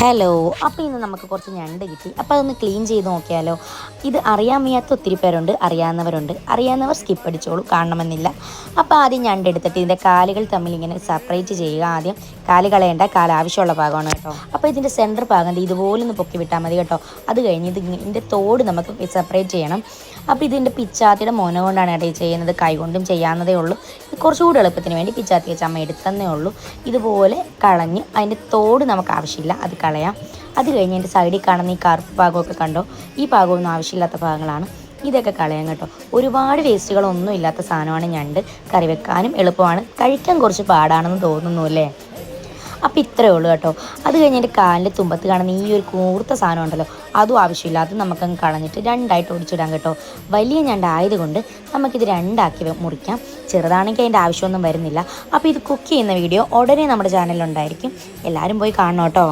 Hello അപ്പോൾ ഇന്ന് നമുക്ക് കുറച്ച് ഞണ്ട് കിട്ടി. അപ്പോൾ അതൊന്ന് ക്ലീൻ ചെയ്ത് നോക്കിയാലോ? ഇത് അറിയാൻ വയ്യാത്ത ഒത്തിരി പേരുണ്ട്. അറിയാവുന്നവരുണ്ട്. അറിയാവുന്നവർ സ്കിപ്പ് അടിച്ചോളൂ. കാണണമെന്നില്ല. അപ്പോൾ ആദ്യം ഞണ്ട് എടുത്തിട്ട് ഇതിന്റെ കാലുകൾ തമ്മിൽ ഇങ്ങനെ സെപ്പറേറ്റ് ചെയ്യുക ആദ്യം. കാൽ കളയേണ്ട. കാൽ ആവശ്യമുള്ള ഭാഗമാണ് കേട്ടോ. അപ്പോൾ ഇതിന്റെ സെന്റർ ഭാഗം ഇതുപോലെ ഒന്ന് പൊക്കി വിട്ടാൽ മതി കേട്ടോ. അത് കഴിഞ്ഞ് ഇത് ഇതിന്റെ തോട് നമുക്ക് സെപ്പറേറ്റ് ചെയ്യണം. അപ്പോൾ ഇതിന്റെ പിച്ചാത്തിയുടെ മോന കൊണ്ടാണ് കേട്ടോ ചെയ്യുന്നത്. കൈകൊണ്ടും ചെയ്യാവുന്നതേ ഉള്ളൂ. കുറച്ചുകൂടി എളുപ്പത്തിന് വേണ്ടി പിച്ചാത്തി വെച്ച് അമ്മ എടുത്തന്നേ ഉള്ളൂ. ഇതുപോലെ കളഞ്ഞ് അതിന്റെ തോട് നമുക്ക് ആവശ്യമില്ല. അത് കളയാം. അത് കഴിഞ്ഞ് അതിന്റെ സൈഡിൽ കാണുന്ന ഈ കറുപ്പ് ഭാഗമൊക്കെ കണ്ടോ? ഈ ഭാഗമൊന്നും ആവശ്യമില്ലാത്ത ഭാഗങ്ങളാണ്. ഇതൊക്കെ കളയാൻ കേട്ടോ. ഒരുപാട് വേസ്റ്റുകളൊന്നും ഇല്ലാത്ത സാധനമാണ് ഞണ്ട്. കറി വെക്കാനും എളുപ്പമാണ്. കഴിക്കാൻ കുറച്ച് പാടാണെന്ന് തോന്നുന്നു അല്ലേ? അപ്പോൾ ഇത്രയേ ഉള്ളൂ കേട്ടോ. അത് കഴിഞ്ഞിട്ട് കാലിന്റെ തുമ്പത്ത് കാണുന്ന ഈ ഒരു കൂർത്ത സാധനം ഉണ്ടല്ലോ അതും ആവശ്യമില്ല. അത് നമുക്കങ്ങ് കളഞ്ഞിട്ട് രണ്ടായിട്ട് ഒടിച്ചിടാം കേട്ടോ. വലിയ ഞണ്ടായതുകൊണ്ട് നമുക്കിത് രണ്ടാക്കി മുറിക്കാം. ചെറുതാണെങ്കിൽ അതിന്റെ ആവശ്യമൊന്നും വരുന്നില്ല. അപ്പോൾ ഇത് കുക്ക് ചെയ്യുന്ന വീഡിയോ ഉടനെ നമ്മുടെ ചാനലിലുണ്ടായിരിക്കും എല്ലാവരും പോയി കാണണം കേട്ടോ.